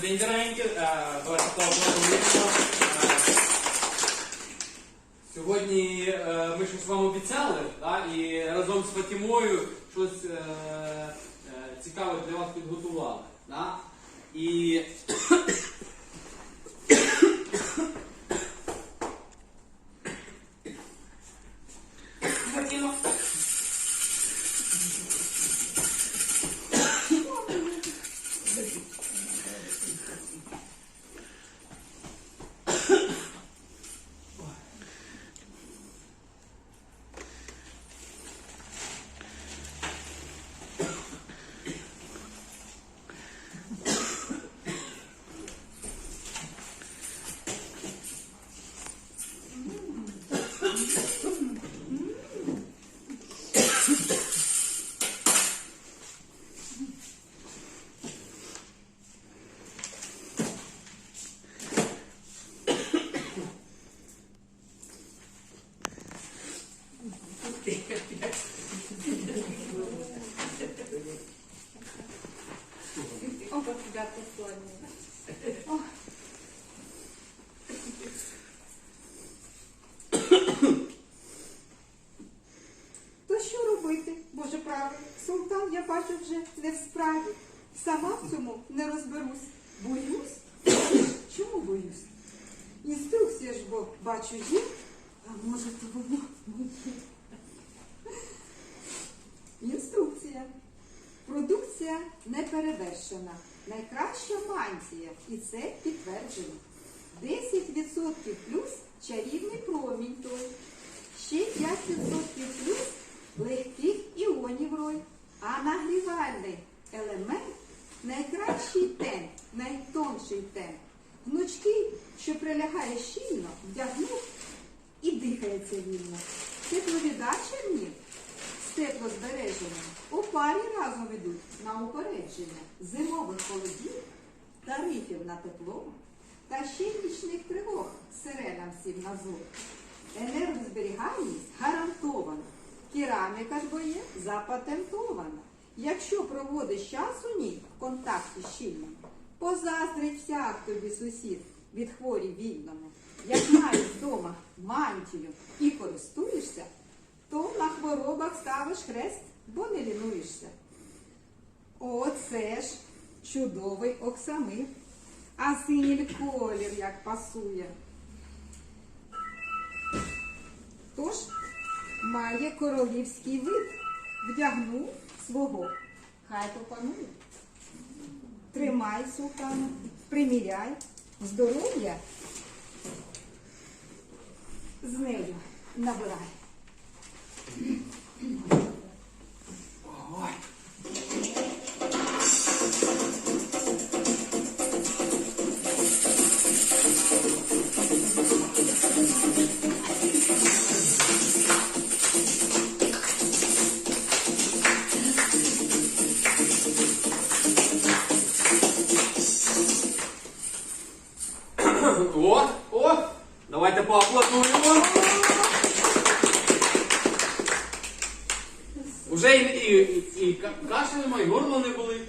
День, дорогенькі. Е, обласного. Е, Сьогодні е, ми щось вам обіцяли, да, і разом з Фатімою щось е, цікаве для вас підготували. Да? І Султан, я бачу, вже не в справі. Сама в цьому не розберусь. Боюсь? Чому боюсь? Інструкція ж бо бачу є, а може то воно моє. Інструкція. Продукція не перевершена. Найкраща мантія. І це підтверджено. 10% плюс чарівний промінь той. Ще 5% плюс легких іонів рой. А нагрівальний елемент найкращий тен, найтонший тен. Гнучкий, що прилягає щільно, вдягнув і дихається вільно. Тепловіддача в нім з теплозбереженням у парі разом ідуть на упередження зимових холодів, тарифів на тепло та ще нічних тривог сиренам всім на зор. Енергозберігальність гарантована. Кераміка ж бо є запатентована. Якщо проводиш час у ній в контакті щільному, позаздрить всяк тобі сусід від хворі вільному. Як маєш вдома мантію і користуєшся, то на хворобах ставиш хрест, бо не лінуєшся. Оце ж чудовий оксамит, а синій колір як пасує. Має королівський вид, вдягнув свого, хай попанує. Тримай, султана, приміряй, здоров'я. З нею набирай. Уже і, і, і, і ка- кашель немає, і горло не болить.